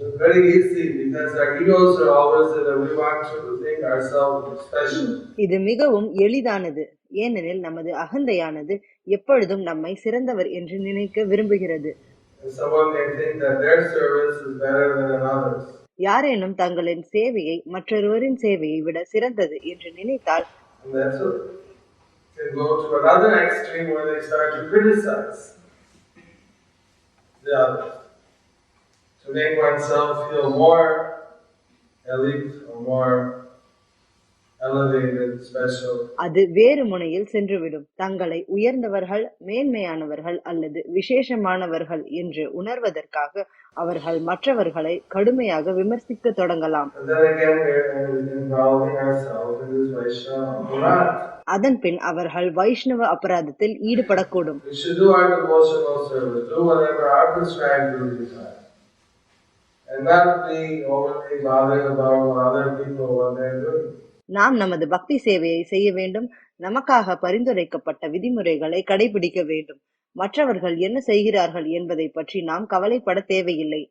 It's very easy because our egos are always that we want to think ourselves special. இது மிகவும் எளிதானது ஏனெனில் நமது அகந்தையானது எப்பொழுதும் நம்மை சிறந்தவர் என்று நினைக்க விரும்புகிறது And someone may think that their service is better than another's. யாரேனும் தங்களின் சேவையை மற்றொருவரின் சேவையை விட சிறந்தது என்று நினைத்தால் And that's what can go to another extreme where they start to criticize the others. To make oneself feel more elite or more elevated, special. அது வேறு முனையில் சென்றுவிடும். தங்களை உயர்ந்தவர்கள் மேன்மையானவர்கள் அல்லது விசேஷமானவர்கள் என்று உணர்வதற்காக அவர்கள் மற்றவர்களை கடுமையாக விமர்சிக்க தொடங்கலாம். அதன் பின் அவர்கள் வைஷ்ணவ அபராதத்தில் ஈடுபடக்கூடும். நாம் நமது பக்தி சேவையை செய்ய வேண்டும். நமக்காக பரிந்துரைக்கப்பட்ட விதிமுறைகளை கடைபிடிக்க வேண்டும். மற்றவர்கள் என்ன செய்கிறார்கள் என்பதை பற்றி நாம் கவலைப்பட தேவையில்லை.